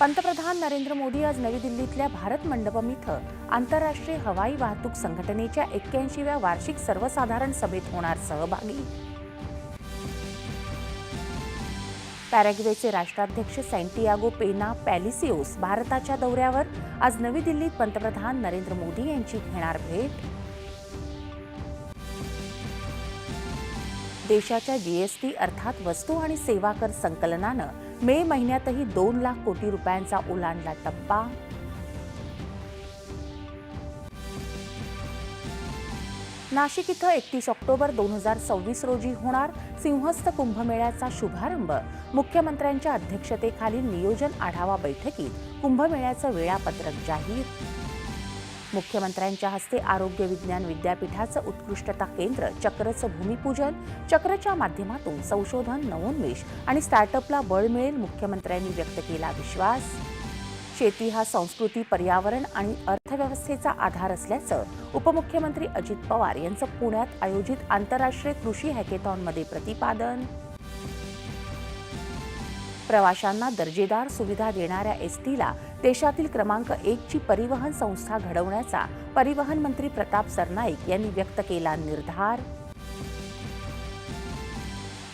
पंतप्रधान नरेंद्र मोदी आज नवी दिल्लीतल्या भारत मंडपम इथं आंतरराष्ट्रीय हवाई वाहतूक संघटनेच्या एक्क्याऐंशीव्या वार्षिक सर्वसाधारण सभेत होणार सहभागी. पॅराग्वेचे राष्ट्राध्यक्ष सँटियागो पेना पॅलिसिओस भारताच्या दौऱ्यावर आज नवी दिल्लीत पंतप्रधान नरेंद्र मोदी यांची घेणार भेट. देशाच्या जीएसटी अर्थात वस्तू आणि सेवा कर संकलनानं मे महिन्यातही दोन लाख कोटी रुपयांचा ओलांडला टप्पा. नाशिक इथं एकतीस ऑक्टोबर दोन हजार सव्वीस रोजी होणार सिंहस्थ कुंभमेळ्याचा शुभारंभ. मुख्यमंत्र्यांच्या अध्यक्षतेखाली नियोजन आढावा बैठकीत कुंभमेळ्याचं वेळापत्रक जाहीर मुख्यमंत्र्यांच्या हस्ते आरोग्य विज्ञान विद्यापीठाचं उत्कृष्टता केंद्र चक्रचं भूमिपूजन चक्रच्या माध्यमातून संशोधन नवोन्मेष आणि स्टार्टअपला बळ मिळेल मुख्यमंत्र्यांनी व्यक्त केला विश्वास. शेती हा संस्कृती पर्यावरण आणि अर्थव्यवस्थेचा आधार असल्याचं उपमुख्यमंत्री अजित पवार यांचं पुण्यात आयोजित आंतरराष्ट्रीय कृषी हॅकेथॉनमध्ये प्रतिपादन. प्रवाशांना दर्जेदार सुविधा देणाऱ्या एसटीला देशातील क्रमांक एकची परिवहन संस्था घडवण्याचा परिवहन मंत्री प्रताप सरनाईक यांनी व्यक्त केला निर्धार.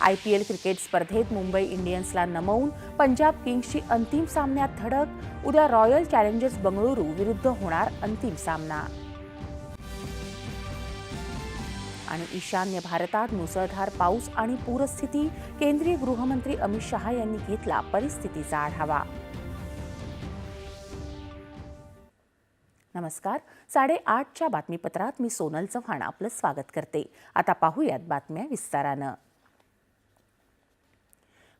आयपीएल क्रिकेट स्पर्धेत मुंबई इंडियन्सला नमवून पंजाब किंग्सची अंतिम सामन्यात धडक उद्या रॉयल चॅलेंजर्स बंगळुरू विरुद्ध होणार अंतिम सामना. आणि ईशान्य भारतात मुसळधार पाऊस आणि पूरस्थिती केंद्रीय गृहमंत्री अमित शहा यांनी घेतला परिस्थितीचा आढावा. नमस्कार. साडेआठच्या बातमीपत्रात मी सोनल चव्हाण आपलं स्वागत करते. आता पाहूयात बातम्या विस्तारानं.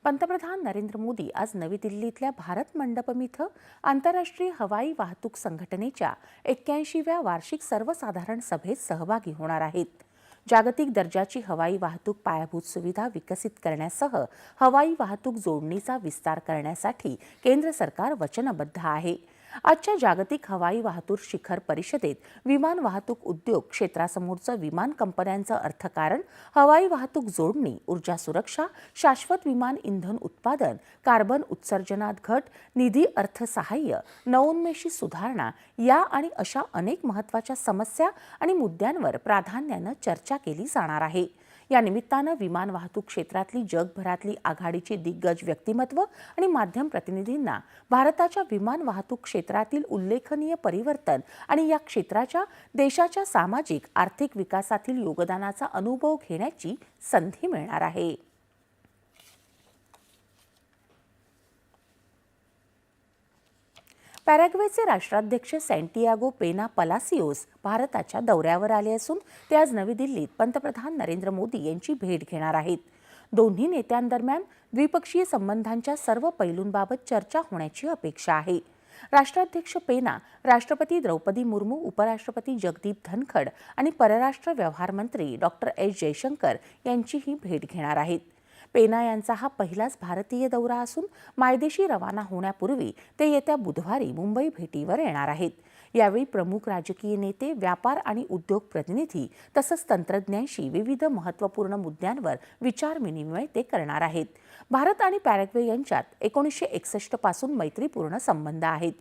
पंतप्रधान नरेंद्र मोदी आज नवी दिल्लीतल्या भारत मंडपम इथं आंतरराष्ट्रीय हवाई वाहतूक संघटनेच्या एक्क्याऐंशीव्या वार्षिक सर्वसाधारण सभेत सहभागी होणार आहेत. जागतिक दर्जाची हवाई वाहतूक पायाभूत सुविधा विकसित करण्यासह हवाई वाहतूक जोडणीचा विस्तार करण्यासाठी केंद्र सरकार वचनबद्ध आहे. आजच्या जागतिक हवाई वाहतूक शिखर परिषदेत विमान वाहतूक उद्योग क्षेत्रासमोरचं विमान कंपन्यांचं अर्थकारण हवाई वाहतूक जोडणी ऊर्जा सुरक्षा शाश्वत विमान इंधन उत्पादन कार्बन उत्सर्जनात घट निधी अर्थसहाय्य नवोन्मेषी सुधारणा या आणि अशा अनेक महत्त्वाच्या समस्या आणि मुद्द्यांवर प्राधान्यानं चर्चा केली जाणार आहे. या निमित्तानं विमान वाहतूक क्षेत्रातली जगभरातली आघाडीची दिग्गज व्यक्तिमत्व आणि माध्यम प्रतिनिधींना भारताच्या विमान वाहतूक क्षेत्रातील उल्लेखनीय परिवर्तन आणि या क्षेत्राच्या देशाच्या सामाजिक आर्थिक विकासातील योगदानाचा अनुभव घेण्याची संधी मिळणार आहे. पॅराग्वेचे राष्ट्राध्यक्ष सँटियागो पेना पलासिओस भारताच्या दौऱ्यावर आले असून ते आज नवी दिल्लीत पंतप्रधान नरेंद्र मोदी यांची भेट घेणार आहेत. दोन्ही नेत्यांदरम्यान द्विपक्षीय संबंधांच्या सर्व पैलूंबाबत चर्चा होण्याची अपेक्षा आहे. राष्ट्राध्यक्ष पेना राष्ट्रपती द्रौपदी मुर्मू उपराष्ट्रपती जगदीप धनखड आणि परराष्ट्र व्यवहार मंत्री डॉक्टर एस जयशंकर यांचीही भेट घेणार आहेत. पेना यांचा हा पहिलाच भारतीय दौरा असून मायदेशी रवाना होण्यापूर्वी ते येत्या बुधवारी मुंबई भेटीवर येणार आहेत. यावेळी प्रमुख राजकीय नेते व्यापार आणि उद्योग प्रतिनिधी तसंच तंत्रज्ञांशी विविध महत्त्वपूर्ण मुद्द्यांवर विचारविनिमय ते करणार आहेत. भारत आणि पॅरेग्वे यांच्यात एकोणीसशे एकसष्टपासून मैत्रीपूर्ण संबंध आहेत.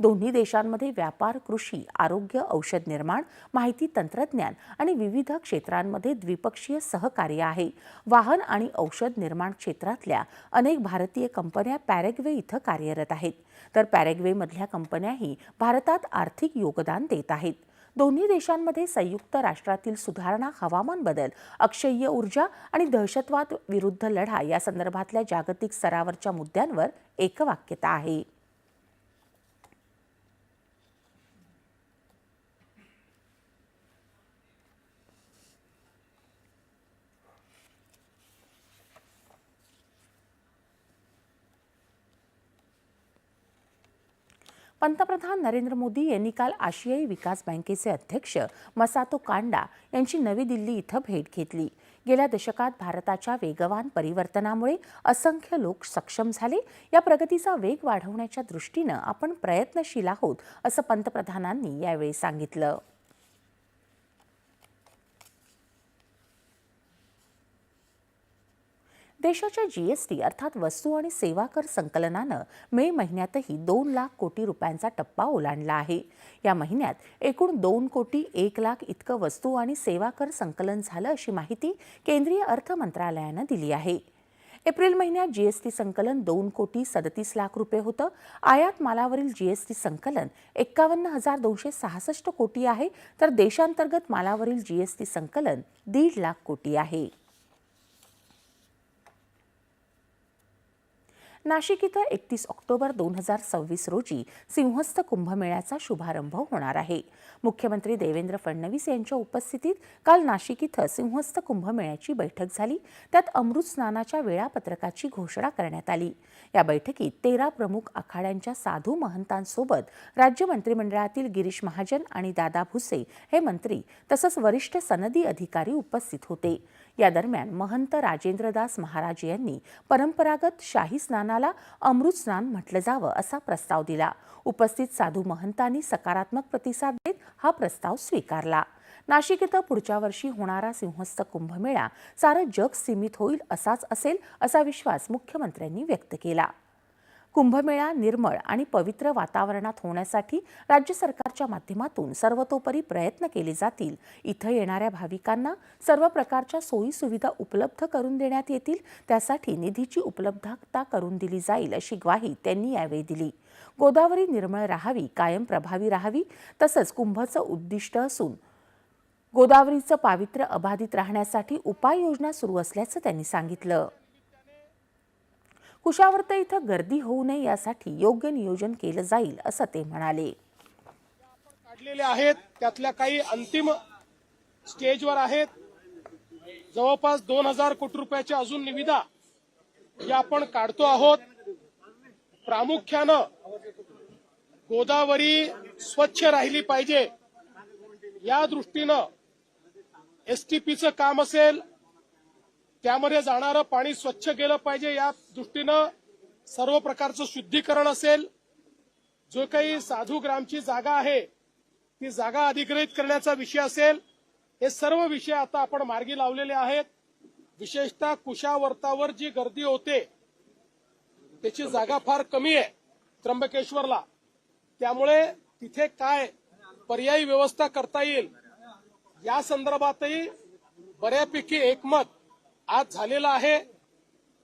दोन्ही देशांमध्ये व्यापार कृषी आरोग्य औषध निर्माण माहिती तंत्रज्ञान आणि विविध क्षेत्रांमध्ये द्विपक्षीय सहकार्य आहे. वाहन आणि औषध निर्माण क्षेत्रातल्या अनेक भारतीय कंपन्या पॅरेग्वे इथं कार्यरत आहेत. तर पॅरेग्वेमधल्या कंपन्याही भारतात आर्थिक योगदान देत आहेत. दोन्ही देशांमध्ये संयुक्त राष्ट्रातील सुधारणा हवामान बदल अक्षय्य ऊर्जा आणि दहशतवाद विरुद्ध लढा या संदर्भातल्या जागतिक स्तरावरच्या मुद्द्यांवर एकवाक्यता आहे. पंतप्रधान नरेंद्र मोदी यांनी काल आशियाई विकास बँकेचे अध्यक्ष मसातो कांडा यांची नवी दिल्ली इथं भेट घेतली. गेल्या दशकात भारताच्या वेगवान परिवर्तनामुळे असंख्य लोक सक्षम झाले. या प्रगतीचा वेग वाढवण्याच्या दृष्टीनं आपण प्रयत्नशील आहोत असं पंतप्रधानांनी यावेळी सांगितलं. देशाच्या जीएसटी अर्थात वस्तू आणि सेवा कर संकलनानं मे महिन्यातही दोन लाख कोटी रुपयांचा टप्पा ओलांडला आहे. या महिन्यात एकूण दोन कोटी एक लाख इतकं वस्तू आणि सेवा कर संकलन झालं अशी माहिती केंद्रीय अर्थ मंत्रालयानं दिली आहे. एप्रिल महिन्यात जीएसटी संकलन दोन कोटी सदतीस लाख रुपये होतं. आयात मालावरील जीएसटी संकलन एक्कावन्न हजार दोनशे सहासष्ट कोटी आहे. तर देशांतर्गत मालावरील जीएसटी संकलन दीड लाख कोटी आहे. नाशिक इथं एकतीस ऑक्टोबर दोन हजार सव्वीस रोजी सिंहस्थ कुंभमेळ्याचा शुभारंभ होणार आहे. मुख्यमंत्री देवेंद्र फडणवीस यांच्या उपस्थितीत काल नाशिक इथं सिंहस्थ कुंभमेळ्याची बैठक झाली. त्यात अमृत स्नानाच्या वेळापत्रकाची घोषणा करण्यात आली. या बैठकीत तेरा प्रमुख आखाड्यांच्या साधू महंतांसोबत राज्य मंत्रिमंडळातील गिरीश महाजन आणि दादा भुसे हे मंत्री तसंच वरिष्ठ सनदी अधिकारी उपस्थित होते. या दरम्यान महंत राजेंद्रदास महाराज यांनी परंपरागत शाही स्नानाला अमृत स्नान म्हटलं जावं असा प्रस्ताव दिला. उपस्थित साधू महंतांनी सकारात्मक प्रतिसाद देत हा प्रस्ताव स्वीकारला. नाशिक इथं पुढच्या वर्षी होणारा सिंहस्थ कुंभमेळा सारं जग सीमित होईल असाच असेल असा विश्वास मुख्यमंत्र्यांनी व्यक्त केला. कुंभमेळा निर्मळ आणि पवित्र वातावरणात होण्यासाठी राज्य सरकारच्या माध्यमातून सर्वतोपरी प्रयत्न केले जातील. इथं येणाऱ्या भाविकांना सर्व प्रकारच्या सोयी सुविधा उपलब्ध करून देण्यात येतील. त्यासाठी निधीची उपलब्धता करून दिली जाईल अशी ग्वाही त्यांनी यावेळी दिली. गोदावरी निर्मळ राहावी कायम प्रभावी राहावी तसंच कुंभचं उद्दिष्ट असून गोदावरीचं पावित्र्य अबाधित राहण्यासाठी उपाययोजना सुरू असल्याचं त्यांनी सांगितलं. कुशावर्त इथं गर्दी होऊ नये यासाठी योग्य नियोजन केलं जाईल असं ते म्हणाले. काढलेले आहेत त्यातल्या काही अंतिम स्टेजवर आहेत. जवळपास दोन हजार कोटी रुपयाच्या अजून निविदा या आपण काढतो आहोत. प्रामुख्यानं गोदावरी स्वच्छ राहिली पाहिजे. या दृष्टीनं एसटीपीचं काम असेल त्यामध्ये जाणारं पाणी स्वच्छ केलं पाहिजे या दृष्टीनं सर्व प्रकारचं शुद्धीकरण असेल. जो काही साधू ग्रामची जागा आहे ती जागा अधिग्रहित करण्याचा विषय असेल. हे सर्व विषय आता आपण मार्गी लावलेले आहेत. विशेषतः कुशावर्तावर जी गर्दी होते त्याची जागा फार कमी आहे त्र्यंबकेश्वरला. त्यामुळे तिथे काय पर्यायी व्यवस्था करता येईल या संदर्भातही बऱ्यापैकी एकमत आज झालेला आहे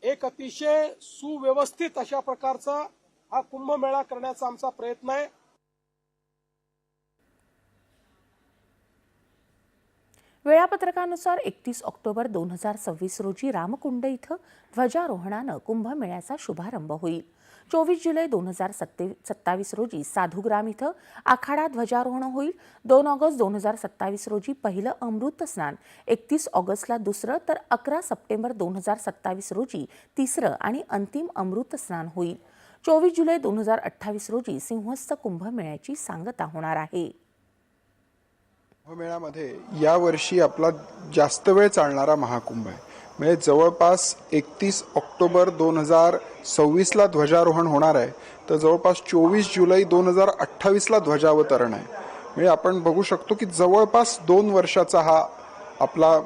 एक अतिशय सुव्यवस्थित अशा प्रकारचा हा कुंभमेळा करण्याचा आमचा प्रयत्न आहे. वेळापत्रकानुसार एकतीस ऑक्टोबर दोन हजार सव्वीस रोजी रामकुंड इथं ध्वजारोहणानं कुंभमेळ्याचा शुभारंभ होईल. चोवीस जुलै दोन हजार सत्ते सत्तावीस रोजी साधुग्राम इथं आखाडा ध्वजारोहण होईल. दोन ऑगस्ट दोन हजार सत्तावीस रोजी पहिलं अमृत स्नान एकतीस ऑगस्टला दुसरं तर अकरा सप्टेंबर दोन हजार सत्तावीस रोजी तिसरं आणि अंतिम अमृत स्नान होईल. चोवीस जुलै दोन हजार अठ्ठावीस रोजी सिंहस्थ कुंभमेळ्याची सांगता होणार आहे. कुंभमेळ्यामध्ये यावर्षी आपला जास्त वेळ चालणारा महाकुंभ आहे. म्हणजे जवळपास एकतीस ऑक्टोबर दोन हजार सव्वीसला ध्वजारोहण होणार आहे. तर जवळपास चोवीस जुलै दोन हजार अठ्ठावीसला ध्वजावतरण आहे. म्हणजे आपण बघू शकतो की जवळपास दोन वर्षाचा हा आपला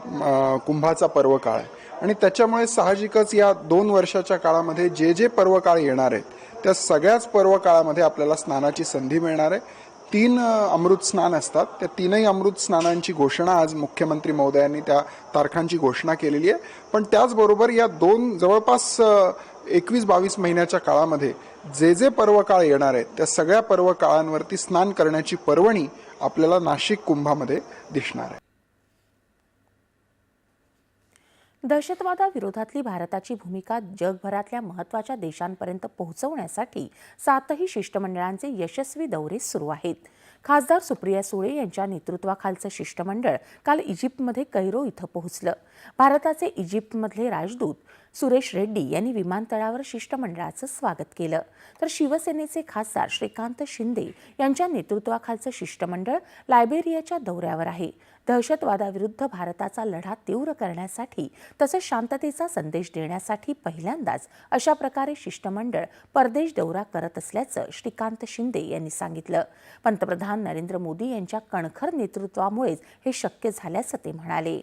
कुंभाचा पर्वकाळ आहे. आणि त्याच्यामुळे साहजिकच या दोन वर्षाच्या काळामध्ये जे जे पर्वकाळ येणार आहेत त्या सगळ्याच पर्वकाळामध्ये आपल्याला स्नानाची संधी मिळणार आहे. तीन अमृत स्नान असतात. त्या तीनही अमृत स्नानांची घोषणा आज मुख्यमंत्री महोदयांनी त्या तारखांची घोषणा केलेली आहे. पण त्याचबरोबर या दोन जवळपास एकवीस बावीस महिन्याच्या काळामध्ये जे जे पर्वकाळ येणार आहेत त्या सगळ्या पर्वकाळांवरती स्नान करण्याची पर्वणी आपल्याला नाशिक कुंभामध्ये दिसणार आहे. दहशतवादाविरोधातली भारताची भूमिका जगभरातल्या महत्त्वाच्या देशांपर्यंत पोहोचवण्यासाठी सातही शिष्टमंडळांचे यशस्वी दौरे सुरू आहेत. खासदार सुप्रिया सुळे यांच्या नेतृत्वाखालचं शिष्टमंडळ काल इजिप्तमध्ये कैरो इथं पोहोचलं. भारताचे इजिप्तमधले राजदूत सुरेश रेड्डी यांनी विमानतळावर शिष्टमंडळाचं स्वागत केलं. तर शिवसेनेचे खासदार श्रीकांत शिंदे यांच्या नेतृत्वाखालचं शिष्टमंडळ लायबेरियाच्या दौऱ्यावर आहे. दहशतवादाविरुद्ध भारताचा लढा तीव्र करण्यासाठी तसंच शांततेचा संदेश देण्यासाठी पहिल्यांदाच अशा प्रकारे शिष्टमंडळ परदेश दौरा करत असल्याचं श्रीकांत शिंदे यांनी सांगितलं. पंतप्रधान नरेंद्र मोदी यांच्या कणखर नेतृत्वामुळेच हे शक्य झाल्याचं ते म्हणाले.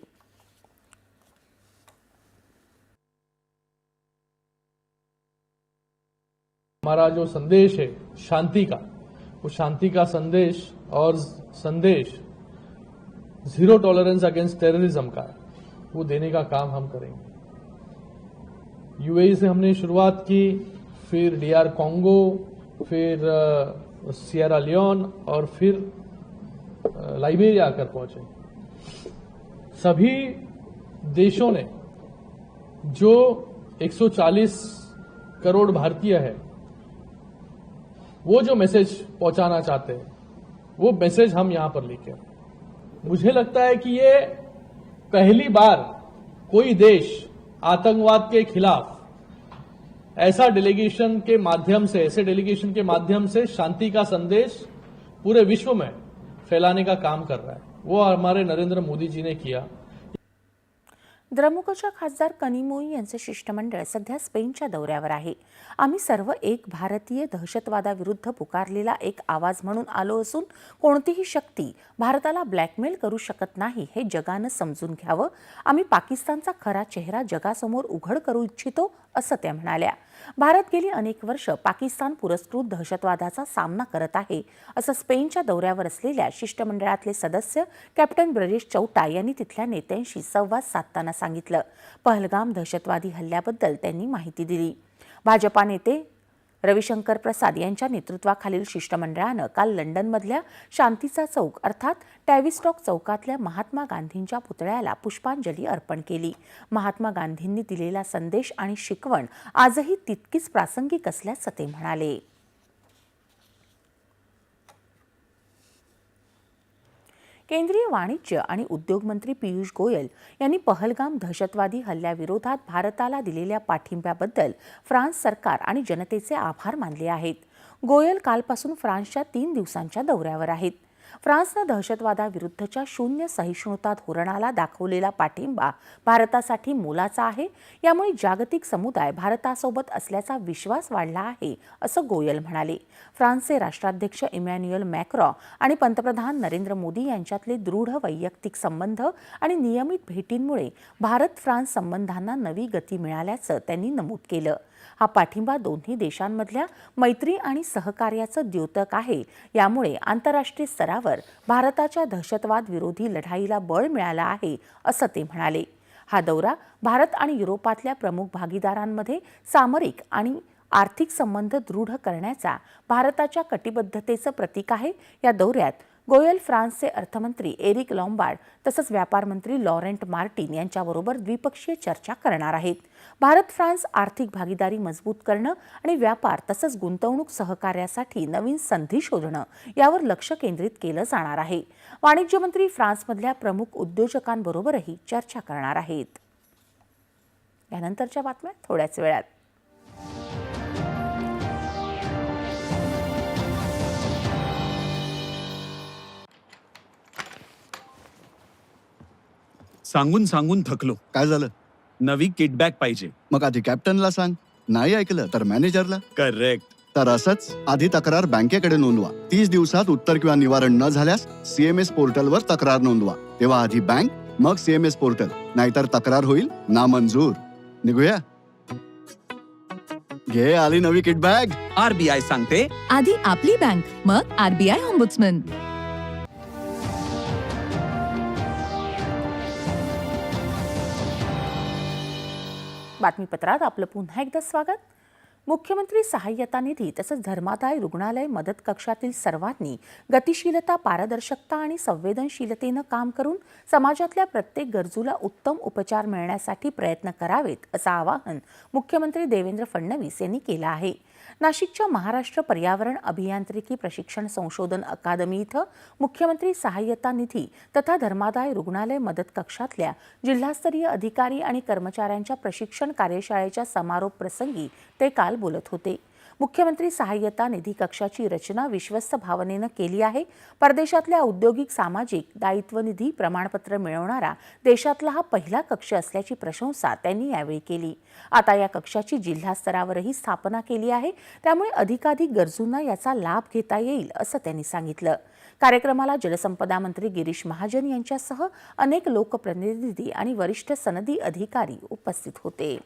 हमारा जो संदेश है शांति का वो शांति का संदेश और संदेश ज़ीरो टॉलरेंस अगेंस्ट टेररिज्म का वो देने का काम हम करेंगे। यूएई से हमने शुरुआत की, फिर डीआर कॉन्गो फिर सियरा लियोन और फिर लाइबेरिया आकर पहुँचे। सभी देशों ने, जो 140 करोड़ भारतीय है, वो जो मैसेज पहुंचाना चाहते हैं, वो मैसेज हम यहाँ पर आए। मुझे लगता है कि ये पहली बार कोई देश आतंकवाद के खिलाफ ऐसा डेलीगेशन के माध्यम से, ऐसे डेलीगेशन के माध्यम से शांति का संदेश पूरे विश्व में फैलाने का काम कर रहा है। वो हमारे नरेंद्र मोदी जी ने किया। द्रमुकच्या खासदार कनिमोई यांचे शिष्टमंडळ सध्या स्पेनच्या दौऱ्यावर आहे. आम्ही सर्व एक भारतीय दहशतवादाविरुद्ध पुकारलेला एक आवाज म्हणून आलो असून कोणतीही शक्ती भारताला ब्लॅकमेल करू शकत नाही हे जगानं समजून घ्यावं. आम्ही पाकिस्तानचा खरा चेहरा जगासमोर उघड करू इच्छितो असं त्या म्हणाल्या. भारत गेली अनेक वर्ष पाकिस्तान पुरस्कृत दहशतवादाचा सामना करत आहे असं स्पेनच्या दौऱ्यावर असलेल्या शिष्टमंडळातले सदस्य कॅप्टन ब्रजेश चौटा यांनी तिथल्या नेत्यांशी संवाद साधताना सांगितलं. पहलगाम दहशतवादी हल्ल्याबद्दल त्यांनी माहिती दिली. भाजपा नेते रविशंकर प्रसाद यांच्या नेतृत्वाखालील शिष्टमंडळानं काल लंडनमधल्या शांतीचा चौक अर्थात टॅविस्टॉक चौकातल्या महात्मा गांधींच्या पुतळ्याला पुष्पांजली अर्पण केली. महात्मा गांधींनी दिलेला संदेश आणि शिकवण आजही तितकीच प्रासंगिक असल्याचं ते म्हणाले. केंद्रीय वाणिज्य आणि उद्योग मंत्री पियुष गोयल यांनी पहलगाम दहशतवादी हल्ल्याविरोधात भारताला दिलेल्या पाठिंब्याबद्दल फ्रान्स सरकार आणि जनतेचे आभार मानले आहेत. गोयल कालपासून फ्रान्सच्या तीन दिवसांच्या दौऱ्यावर आहेत. फ्रान्सनं दहशतवादाविरुद्धच्या शून्य सहिष्णुता धोरणाला दाखवलेला पाठिंबा भारतासाठी मोलाचा आहे. यामुळे जागतिक समुदाय भारतासोबत असल्याचा विश्वास वाढला आहे असं गोयल म्हणाले. फ्रान्सचे राष्ट्राध्यक्ष इमॅन्युएल मॅक्रॉ आणि पंतप्रधान नरेंद्र मोदी यांच्यातले दृढ वैयक्तिक संबंध आणि नियमित भेटींमुळे भारत फ्रान्स संबंधांना नवी गती मिळाल्याचं त्यांनी नमूद केलं. हा पाठिंबा दोन्ही देशांमधल्या मैत्री आणि सहकार्याचं द्योतक आहे. यामुळे आंतरराष्ट्रीय स्तरावर भारताच्या दहशतवाद विरोधी लढाईला बळ मिळालं आहे असं ते म्हणाले. हा दौरा भारत आणि युरोपातल्या प्रमुख भागीदारांमध्ये सामरिक आणि आर्थिक संबंध दृढ करण्याचा भारताच्या कटिबद्धतेचं प्रतीक आहे. या दौऱ्यात गोयल फ्रान्सचे अर्थमंत्री एरिक लॉम्बार्ड तसंच व्यापार मंत्री लॉरेंट मार्टिन यांच्याबरोबर द्विपक्षीय चर्चा करणार आहेत. भारत फ्रान्स आर्थिक भागीदारी मजबूत करणं आणि व्यापार तसंच गुंतवणूक सहकार्यासाठी नवीन संधी शोधणं यावर लक्ष केंद्रित केलं जाणार आहे. वाणिज्य मंत्री फ्रान्समधल्या प्रमुख उद्योजकांबरोबरही चर्चा करणार आहेत. यानंतरच्या बातम्या थोड्याच वेळात. सांगून सांगून थकलो. काय झालं? नवी किटबॅक पाहिजे. मग आधी कॅप्टनला सांग. नाही ऐकलं तर मॅनेजरला करेक्ट तर असंच आधी तक्रार बँकेकडे नोंदवा. तीस दिवसात उत्तर किंवा निवारण न झाल्यास सीएमएस पोर्टलवर तक्रार नोंदवा. तेव्हा आधी बँक मग सीएमएस पोर्टल. नाहीतर तक्रार होईल नामंजूर. निघूया? घे आली नवी किटबॅग. आरबीआय सांगते. आधी आपली बँक मग आरबीआय ऑम्बुड्समन बातमीपत्रात आपलं पुन्हा एकदा स्वागत. मुख्यमंत्री सहाय्यता निधी तसंच धर्मादाय रुग्णालय मदत कक्षातील सर्वांनी गतिशीलता पारदर्शकता आणि संवेदनशीलतेनं काम करून समाजातल्या प्रत्येक गरजूला उत्तम उपचार मिळण्यासाठी प्रयत्न करावेत असं आवाहन मुख्यमंत्री देवेंद्र फडणवीस यांनी केलं आहे. नाशिकच्या महाराष्ट्र पर्यावरण अभियांत्रिकी प्रशिक्षण संशोधन अकादमी इथं मुख्यमंत्री सहाय्यता निधी तथा धर्मादाय रुग्णालय मदत कक्षातल्या जिल्हास्तरीय अधिकारी आणि कर्मचाऱ्यांच्या प्रशिक्षण कार्यशाळेच्या समारोप प्रसंगी ते काल बोलत होते. मुख्यमंत्री सहाय्यता निधी कक्षाची रचना विश्वस्त भावनेनं केली आहे. परदेशातल्या औद्योगिक सामाजिक दायित्व निधी प्रमाणपत्र मिळवणारा देशातला हा पहिला कक्ष असल्याची प्रशंसा त्यांनी यावेळी केली. आता या कक्षाची जिल्हा स्तरावरही स्थापना केली आहे. त्यामुळे अधिकाधिक गरजूंना याचा लाभ घेता येईल असं त्यांनी सांगितलं. कार्यक्रमाला जलसंपदा मंत्री गिरीश महाजन यांच्यासह अनेक लोकप्रतिनिधी आणि वरिष्ठ सनदी अधिकारी उपस्थित होते.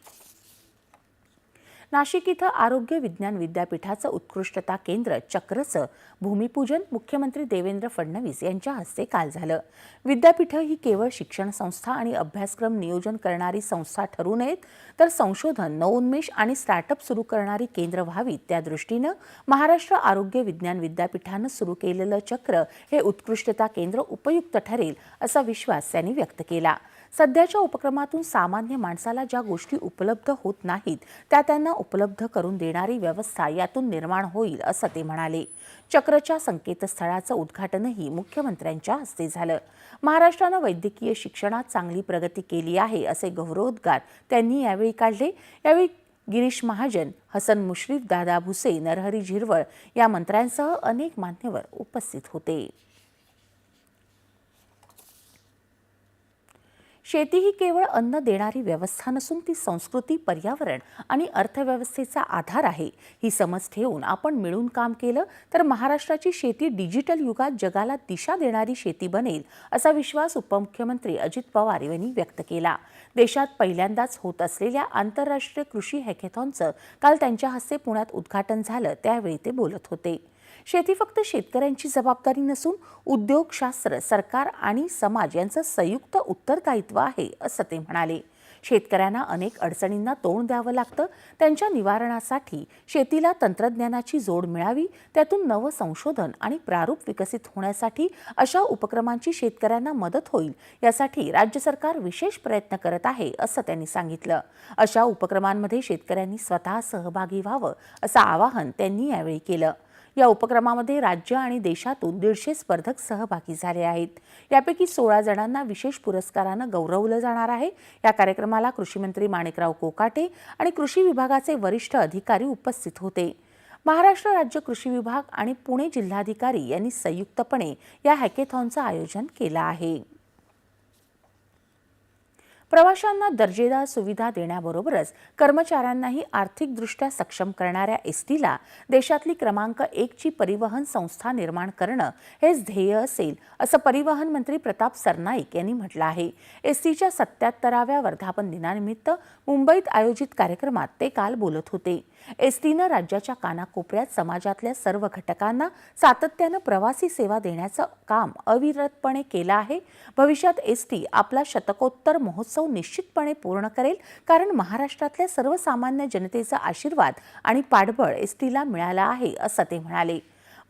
नाशिक इथं आरोग्य विज्ञान विद्यापीठाचं उत्कृष्टता केंद्र चक्रचं भूमिपूजन मुख्यमंत्री देवेंद्र फडणवीस यांच्या हस्ते काल झालं. विद्यापीठं ही केवळ शिक्षण संस्था आणि अभ्यासक्रम नियोजन करणारी संस्था ठरू नयेत तर संशोधन नवोन्मेष आणि स्टार्टअप सुरू करणारी केंद्र व्हावीत त्या दृष्टीनं महाराष्ट्र आरोग्य विज्ञान विद्यापीठानं सुरू केलेलं चक्र हे उत्कृष्टता केंद्र उपयुक्त ठरेल असा विश्वास त्यांनी व्यक्त केला. सध्याच्या उपक्रमातून सामान्य माणसाला ज्या गोष्टी उपलब्ध होत नाहीत त्या त्यांना उपलब्ध करून देणारी व्यवस्था यातून निर्माण होईल असं ते म्हणाले. चक्रच्या संकेतस्थळाचं उद्घाटनही मुख्यमंत्र्यांच्या हस्ते झालं. महाराष्ट्रानं वैद्यकीय शिक्षणात चांगली प्रगती केली आहे असे गौरवोद्गार त्यांनी यावेळी काढले. यावेळी गिरीश महाजन हसन मुश्रीफ दादा भुसे नरहरी झिरवळ या मंत्र्यांसह अनेक मान्यवर उपस्थित होते. शेती ही केवळ अन्न देणारी व्यवस्था नसून ती संस्कृती पर्यावरण आणि अर्थव्यवस्थेचा आधार आहे. ही समज ठेवून आपण मिळून काम केलं तर महाराष्ट्राची शेती डिजिटल युगात जगाला दिशा देणारी शेती बनेल असा विश्वास उपमुख्यमंत्री अजित पवार यांनी व्यक्त केला. देशात पहिल्यांदाच होत असलेल्या आंतरराष्ट्रीय कृषी हॅकेथॉनचं काल त्यांच्या हस्ते पुण्यात उद्घाटन झालं त्यावेळी ते बोलत होते. शेती फक्त शेतकऱ्यांची जबाबदारी नसून उद्योगशास्त्र सरकार आणि समाज यांचं संयुक्त उत्तरदायित्व आहे असं ते म्हणाले. शेतकऱ्यांना अनेक अडचणींना तोंड द्यावं लागतं. त्यांच्या निवारणासाठी शेतीला तंत्रज्ञानाची जोड मिळावी त्यातून नवं संशोधन आणि प्रारूप विकसित होण्यासाठी अशा उपक्रमांची शेतकऱ्यांना मदत होईल यासाठी राज्य सरकार विशेष प्रयत्न करत आहे असं त्यांनी सांगितलं. अशा उपक्रमांमध्ये शेतकऱ्यांनी स्वतः सहभागी व्हावं असं आवाहन त्यांनी यावेळी केलं. या उपक्रमामध्ये राज्य आणि देशातून दीडशे स्पर्धक सहभागी झाले आहेत. यापैकी सोळा जणांना विशेष पुरस्कारानं गौरवलं जाणार आहे. या कार्यक्रमाला कृषीमंत्री माणिकराव कोकाटे आणि कृषी विभागाचे वरिष्ठ अधिकारी उपस्थित होते. महाराष्ट्र राज्य कृषी विभाग आणि पुणे जिल्हाधिकारी यांनी संयुक्तपणे या हॅकेथॉनचं आयोजन केलं आहे. प्रवाशांना दर्जेदार सुविधा देण्याबरोबरच कर्मचाऱ्यांनाही आर्थिकदृष्ट्या सक्षम करणाऱ्या एस टीला देशातली क्रमांक एकची परिवहन संस्था निर्माण करणं हेच ध्येय असेल असं परिवहन मंत्री प्रताप सरनाईक यांनी म्हटलं आहे. एसटीच्या सत्याहत्तराव्या वर्धापन दिनानिमित्त मुंबईत आयोजित कार्यक्रमात ते काल बोलत होते. एसटीनं राज्याच्या कानाकोपऱ्यात समाजातल्या सर्व घटकांना सातत्यानं प्रवासी सेवा देण्याचं काम अविरतपणे केलं आहे. भविष्यात एस टी आपला शतकोत्तर महोत्सव निश्चितपणे पूर्ण करेल कारण महाराष्ट्रातल्या सर्वसामान्य जनतेचा आशीर्वाद आणि पाठबळ एस टीला मिळाला आहे असं ते म्हणाले.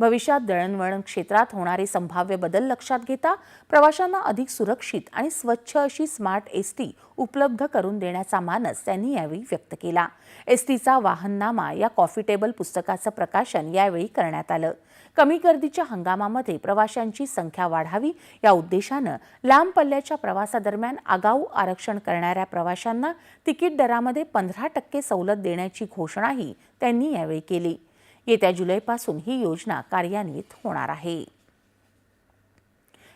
भविष्यात दळणवळण क्षेत्रात होणारे संभाव्य बदल लक्षात घेता प्रवाशांना अधिक सुरक्षित आणि स्वच्छ अशी स्मार्ट एस टी उपलब्ध करून देण्याचा मानस त्यांनी यावेळी व्यक्त केला. एस टीचा वाहननामा या कॉफी टेबल पुस्तकाचं प्रकाशन यावेळी करण्यात आलं. कमी गर्दीच्या हंगामामध्ये प्रवाशांची संख्या वाढावी या उद्देशानं लांब पल्ल्याच्या प्रवासादरम्यान आगाऊ आरक्षण करणाऱ्या प्रवाशांना तिकीट दरामध्ये पंधरा टक्के सवलत देण्याची घोषणाही त्यांनी यावेळी केली. येत्या जुलैपासून ही योजना कार्यान्वित होणार आहे.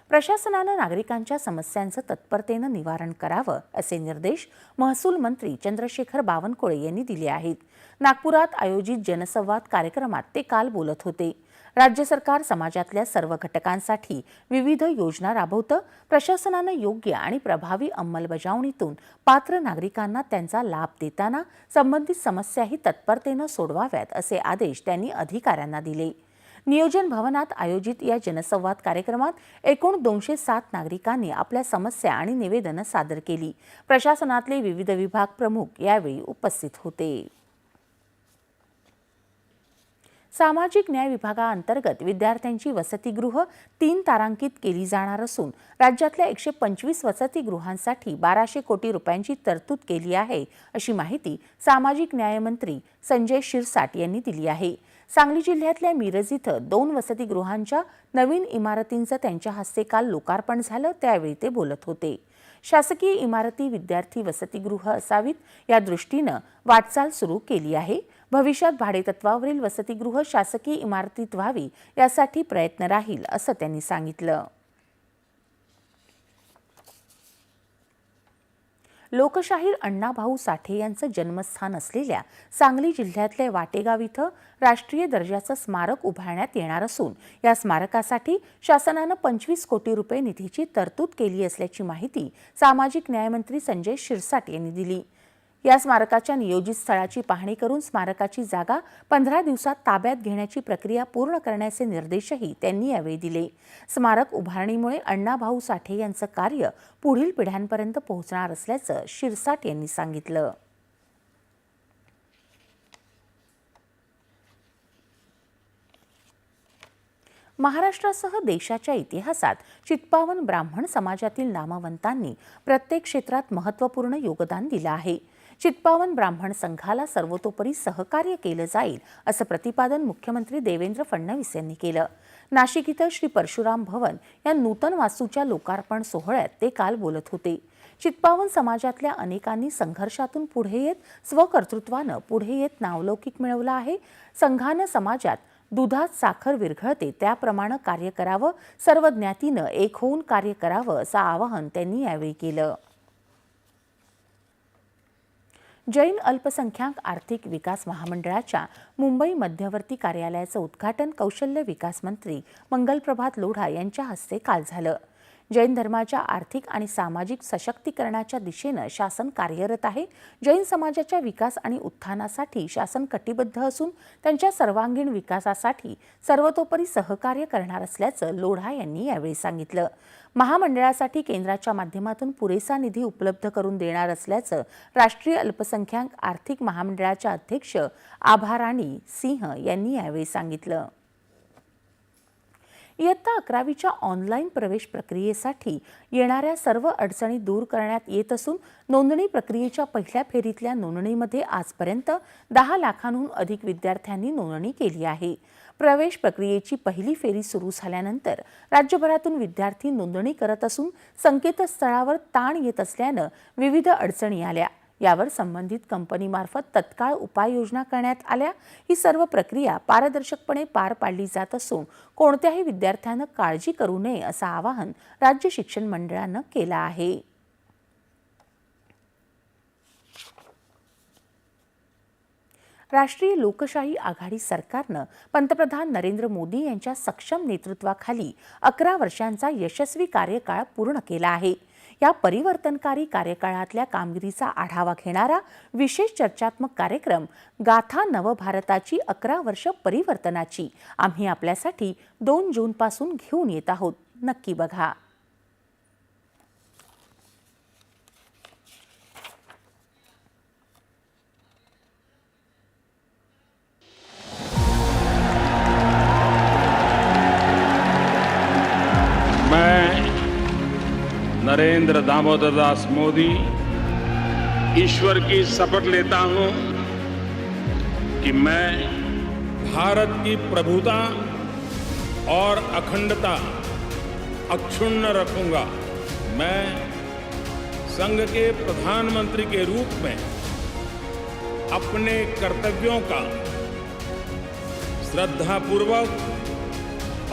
प्रशासनानं नागरिकांच्या समस्यांचं तत्परतेनं निवारण करावं असे निर्देश महसूल मंत्री चंद्रशेखर बावनकुळे यांनी दिले आहेत. नागपुरात आयोजित जनसंवाद कार्यक्रमात ते काल बोलत होते. राज्य सरकार समाजातल्या सर्व घटकांसाठी विविध योजना राबवतं. प्रशासनानं योग्य आणि प्रभावी अंमलबजावणीतून पात्र नागरिकांना त्यांचा लाभ देताना संबंधित समस्याही तत्परतेनं सोडवाव्यात असे आदेश त्यांनी अधिकाऱ्यांना दिले. नियोजन भवनात आयोजित या जनसंवाद कार्यक्रमात एकूण दोनशे सात नागरिकांनी आपल्या समस्या आणि निवेदनं सादर केली. प्रशासनातले विविध विभाग प्रमुख यावेळी उपस्थित होते. सामाजिक न्याय विभागाअंतर्गत विद्यार्थ्यांची वसतिगृह तीन तारांकित केली जाणार असून राज्यातल्या एकशे पंचवीस वसतिगृहांसाठी बाराशे कोटी रुपयांची तरतूद केली आहे अशी माहिती सामाजिक न्यायमंत्री संजय शिरसाट यांनी दिली आहे. सांगली जिल्ह्यातल्या मिरज इथं दोन वसतिगृहांच्या नवीन इमारतींचं त्यांच्या हस्ते काल लोकार्पण झालं त्यावेळी ते बोलत होते. शासकीय इमारती विद्यार्थी वसतिगृह असावीत या दृष्टीनं वाटचाल सुरू केली आहे. भविष्यात भाडेतत्वावरील वसतिगृह शासकीय इमारतीत व्हावी यासाठी प्रयत्न राहील असं त्यांनी सांगितलं. लोकशाहीर अण्णाभाऊ साठे यांचं जन्मस्थान असलेल्या सांगली जिल्ह्यातल्या वाटेगाव इथं राष्ट्रीय दर्जाचं स्मारक उभारण्यात येणार असून या स्मारकासाठी शासनानं पंचवीस कोटी रुपये निधीची तरतूद केली असल्याची माहिती सामाजिक न्यायमंत्री संजय शिरसाट यांनी दिली. या स्मारकाच्या नियोजित स्थळाची पाहणी करून स्मारकाची जागा पंधरा दिवसात ताब्यात घेण्याची प्रक्रिया पूर्ण करण्याचे निर्देशही त्यांनी यावेळी दिले. स्मारक उभारणीमुळे अण्णाभाऊ साठे यांचं कार्य पुढील पिढ्यांपर्यंत पोहोचणार असल्याचं शिरसाट यांनी सांगितलं. महाराष्ट्रासह देशाच्या इतिहासात चित्पावन ब्राह्मण समाजातील नामवंतांनी प्रत्येक क्षेत्रात महत्त्वपूर्ण योगदान दिलं आहे. चित्पावन ब्राह्मण संघाला सर्वतोपरी सहकार्य केलं जाईल असं प्रतिपादन मुख्यमंत्री देवेंद्र फडणवीस यांनी केलं. नाशिक इथं श्री परशुराम भवन या नूतन वास्तूच्या लोकार्पण सोहळ्यात ते काल बोलत होते. चित्पावन समाजातल्या अनेकांनी संघर्षातून पुढे येत स्वकर्तृत्वानं पुढे येत नावलौकिक मिळवलं आहे. संघानं समाजात दुधात साखर विरघळते त्याप्रमाणे कार्य करावं सर्व ज्ञातीनं एक होऊन कार्य करावं असं आवाहन त्यांनी यावेळी केलं. जैन अल्पसंख्याक आर्थिक विकास महामंडळाच्या मुंबई मध्यवर्ती कार्यालयाचं उद्घाटन कौशल्य विकास मंत्री मंगलप्रभात लोढा यांच्या हस्ते काल झालं. जैन धर्माच्या आर्थिक आणि सामाजिक सशक्तीकरणाच्या दिशेनं शासन कार्यरत आहे. जैन समाजाच्या विकास आणि उत्थानासाठी शासन कटिबद्ध असून त्यांच्या सर्वांगीण विकासासाठी सर्वतोपरी सहकार्य करणार असल्याचं लोढा यांनी यावेळी सांगितलं. महामंडळासाठी केंद्राच्या माध्यमातून पुरेसा निधी उपलब्ध करून देणार असल्याचं राष्ट्रीय अल्पसंख्याक आर्थिक महामंडळाच्या अध्यक्ष आभाराणी सिंह यांनी यावेळी सांगितलं. इयत्ता अकरावीच्या ऑनलाईन प्रवेश प्रक्रियेसाठी येणाऱ्या सर्व अडचणी दूर करण्यात येत असून नोंदणी प्रक्रियेच्या पहिल्या फेरीतल्या नोंदणीमध्ये आजपर्यंत दहा लाखांहून अधिक विद्यार्थ्यांनी नोंदणी केली आहे. प्रवेश प्रक्रियेची पहिली फेरी सुरू झाल्यानंतर राज्यभरातून विद्यार्थी नोंदणी करत असून संकेतस्थळावर ताण येत असल्यानं विविध अडचणी आल्या. यावर संबंधित कंपनीमार्फत तत्काळ उपाययोजना करण्यात आल्या. ही सर्व प्रक्रिया पारदर्शकपणे पार पाडली जात असून कोणत्याही विद्यार्थ्यानं काळजी करू नये असं आवाहन राज्य शिक्षण मंडळानं केलं आहे. राष्ट्रीय लोकशाही आघाडी सरकारनं पंतप्रधान नरेंद्र मोदी यांच्या सक्षम नेतृत्वाखाली अकरा वर्षांचा यशस्वी कार्यकाळ पूर्ण केला आहे. या परिवर्तनकारी कार्यकाळातल्या कामगिरीचा आढावा घेणारा विशेष चर्चात्मक कार्यक्रम गाथा नवभारताची अकरा वर्ष परिवर्तनाची. आम्ही आपल्यासाठी दोन जूनपासून घेऊन येत आहोत. नक्की बघा. मैं नरेंद्र दामोदर दास मोदी, ईश्वर की शपथ लेता हूँ कि मैं भारत की प्रभुता और अखंडता अक्षुण्ण रखूँगा। मैं संघ के प्रधानमंत्री के रूप में अपने कर्तव्यों का श्रद्धापूर्वक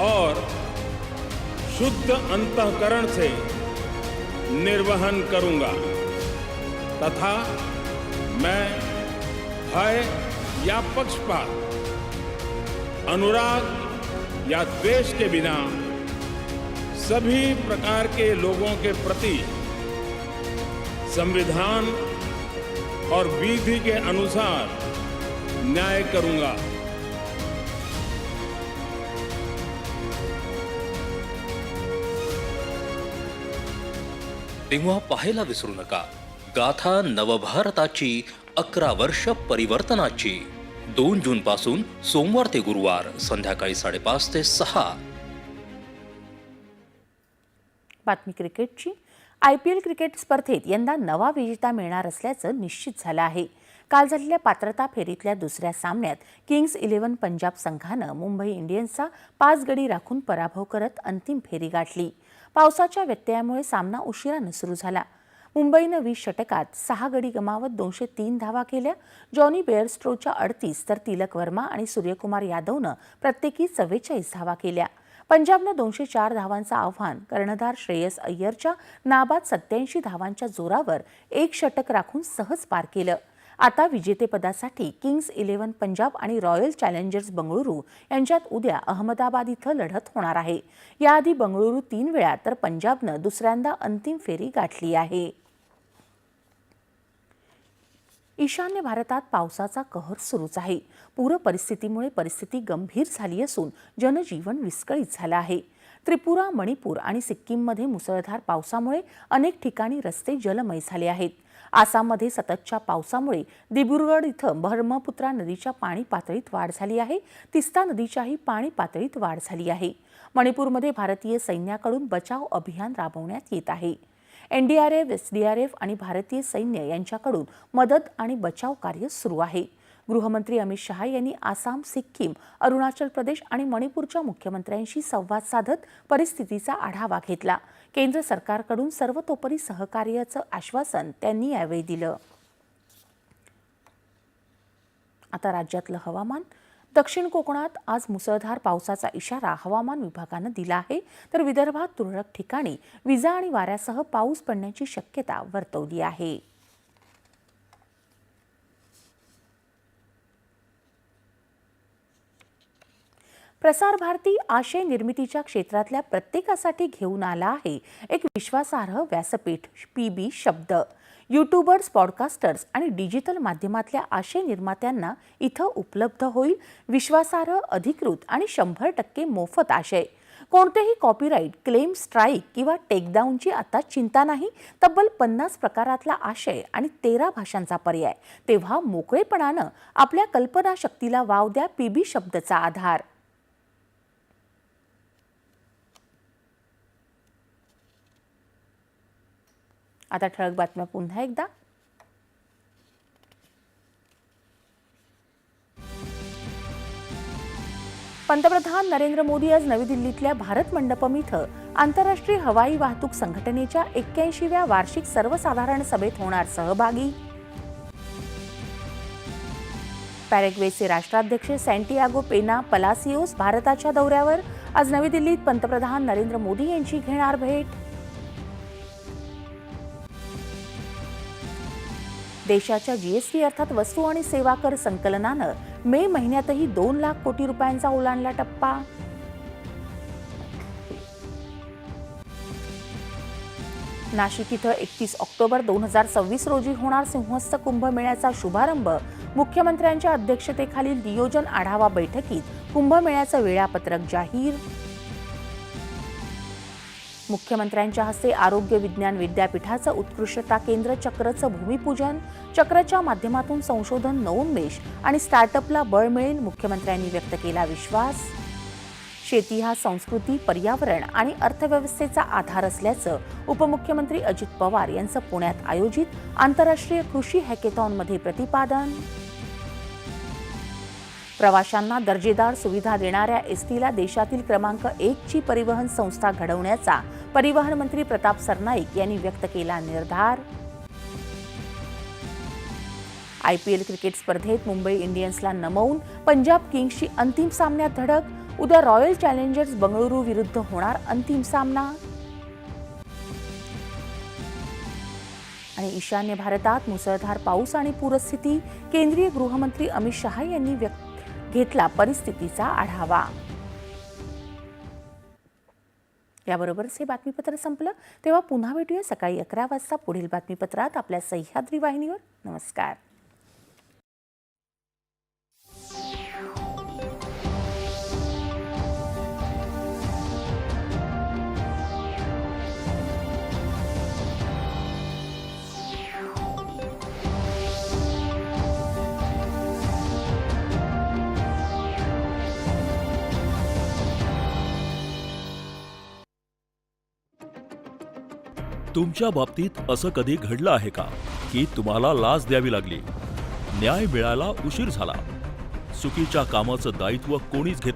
और शुद्ध अंतकरण से निर्वहन करूँगा। तथा मैं भय या पक्षपात, अनुराग या द्वेष के बिना सभी प्रकार के लोगों के प्रति संविधान और विधि के अनुसार न्याय करूँगा। तेव्हा पाहायला विसरू नका. गाथा नवभारताची अकरा वर्ष परिवर्तनाची. दोन जून पासून सोमवार ते गुरुवार संध्याकाळी साडेपाच ते सहा. बातमी क्रिकेटची. आय पी एल क्रिकेट स्पर्धेत यंदा नवा विजेता मिळणार असल्याचं निश्चित झालं आहे. काल झालेल्या पात्रता फेरीतल्या दुसऱ्या सामन्यात किंग्ज इलेव्हन पंजाब संघानं मुंबई इंडियन्सचा पाच गडी राखून पराभव करत अंतिम फेरी गाठली. पावसाच्या व्यत्ययामुळे सामना उशिरानं सुरू झाला. मुंबईनं वीस षटकात सहा गडी गमावत दोनशे तीन धावा केल्या. जॉनी बेअरस्ट्रोच्या अडतीस तर तिलक वर्मा आणि सूर्यकुमार यादवनं प्रत्येकी चव्वेचाळीस धावा केल्या. पंजाबनं दोनशे चार धावांचं आव्हान कर्णधार श्रेयस अय्यरच्या नाबाद सत्याऐंशी धावांच्या जोरावर एक षटक राखून सहज पार केलं. आता विजेतेपदासाठी किंग्ज इलेव्हन पंजाब आणि रॉयल चॅलेंजर्स बंगळुरू यांच्यात उद्या अहमदाबाद इथं लढत होणार आहे. याआधी बंगळुरू तीन वेळा तर पंजाबनं दुसऱ्यांदा अंतिम फेरी गाठली आहे. ईशान्य भारतात पावसाचा कहर सुरूच आहे. पूर परिस्थितीमुळे परिस्थिती गंभीर झाली असून जनजीवन विस्कळीत झालं आहे. त्रिपुरा मणिपूर आणि सिक्कीममध्ये मुसळधार पावसामुळे अनेक ठिकाणी रस्ते जलमय झाले आहेत. आसाममध्ये सततच्या पावसामुळे दिब्रुगड इथं ब्रह्मपुत्रा नदीच्या पाणी पातळीत वाढ झाली आहे. तिस्ता नदीच्याही पाणी पातळीत वाढ झाली आहे. मणिपूरमध्ये भारतीय सैन्याकडून बचाव अभियान राबवण्यात येत आहे. एनडीआरएफ एसडीआरएफ आणि भारतीय सैन्य यांच्याकडून मदत आणि बचाव कार्य सुरू आहे. गृहमंत्री अमित शहा यांनी आसाम सिक्कीम अरुणाचल प्रदेश आणि मणिपूरच्या मुख्यमंत्र्यांशी संवाद साधत परिस्थितीचा आढावा घेतला. केंद्र सरकारकडून सर्वतोपरी सहकार्याचं आश्वासन त्यांनी यावेळी दिलं. आता राज्यातलं हवामान. दक्षिण कोकणात आज मुसळधार पावसाचा इशारा हवामान विभागानं दिला आहे. तर विदर्भात तुरळक ठिकाणी विजा आणि वाऱ्यासह पाऊस पडण्याची शक्यता वर्तवली आहे. प्रसार भारती आशय निर्मितीच्या क्षेत्रातल्या प्रत्येकासाठी घेऊन आला आहे एक विश्वासार्ह व्यासपीठ पी बी शब्द. यूट्यूबर्स पॉडकास्टर्स आणि डिजिटल माध्यमातल्या आशय निर्मात्यांना इथं उपलब्ध होईल विश्वासार्ह अधिकृत आणि शंभर टक्के मोफत आशय. कोणतेही कॉपीराईट क्लेम स्ट्राईक किंवा टेकडाऊनची आता चिंता नाही तब्बल पन्नास प्रकारातला आशय आणि तेरा भाषांचा पर्याय. तेव्हा मोकळेपणानं आपल्या कल्पनाशक्तीला वाव द्या पीबी शब्दचा आधार. आता ठळक बातम्या पुन्हा एकदा. पंतप्रधान नरेंद्र मोदी आज नवी दिल्लीतल्या भारत मंडपम इथं आंतरराष्ट्रीय हवाई वाहतूक संघटनेच्या एक्क्याऐंशीव्या वार्षिक सर्वसाधारण सभेत होणार सहभागी. पॅरेग्वेचे राष्ट्राध्यक्ष सँटियागो पेना पलासिओस भारताच्या दौऱ्यावर आज नवी दिल्लीत पंतप्रधान नरेंद्र मोदी यांची घेणार भेट. देशाच्या जीएसटी अर्थात वस्तू आणि सेवा कर संकलनानं मे महिन्यातही दोन लाख कोटी रुपयांचा ओलांडला टप्पा. नाशिक इथं एकतीस ऑक्टोबर दोन हजार सव्वीस रोजी होणार सिंहस्थ कुंभमेळ्याचा शुभारंभ. मुख्यमंत्र्यांच्या अध्यक्षतेखालील नियोजन आढावा बैठकीत कुंभमेळ्याचं वेळापत्रक जाहीर. मुख्यमंत्र्यांच्या हस्ते आरोग्य विज्ञान विद्यापीठाचं उत्कृष्टता केंद्र चक्रचं भूमिपूजन चक्रच्या माध्यमातून संशोधन नवोन्मेष आणि स्टार्टअपला बळ मिळेल मुख्यमंत्र्यांनी व्यक्त केला विश्वास. शेती हा संस्कृती पर्यावरण आणि अर्थव्यवस्थेचा आधार असल्याचं उपमुख्यमंत्री अजित पवार यांचं पुण्यात आयोजित आंतरराष्ट्रीय कृषी हॅकेथॉनमध्ये प्रतिपादन. प्रवाशांना दर्जेदार सुविधा देणाऱ्या एसटीला देशातील क्रमांक एकची परिवहन संस्था घडवण्याचा परिवहन मंत्री प्रताप सरनाईक यांनी व्यक्त केला निर्धार. आयपीएल क्रिकेट स्पर्धेत मुंबई इंडियन्सला नमवून पंजाब किंग्सची अंतिम सामन्यात धडक. उद्या रॉयल चॅलेंजर्स बंगळुरू विरुद्ध होणार अंतिम सामना. आणि ईशान्य भारतात मुसळधार पाऊस आणि पूरस्थिती. केंद्रीय गृहमंत्री अमित शहा यांनी व्यक्त घेतला परिस्थितीचा आढावा. याबरोबरच हे बातमीपत्र संपलं. तेव्हा पुन्हा भेटूया सकाळी अकरा वाजता पुढील बातमीपत्रात आपल्या सह्याद्री वाहिनीवर. नमस्कार. तुमच्या बाबतीत असं कधी घडलं आहे का? की तुम्हाला लाच द्यावी लागली? न्याय मिळायला उशीर झाला. चुकीच्या कामाचं दायित्व कोणीच घेतलं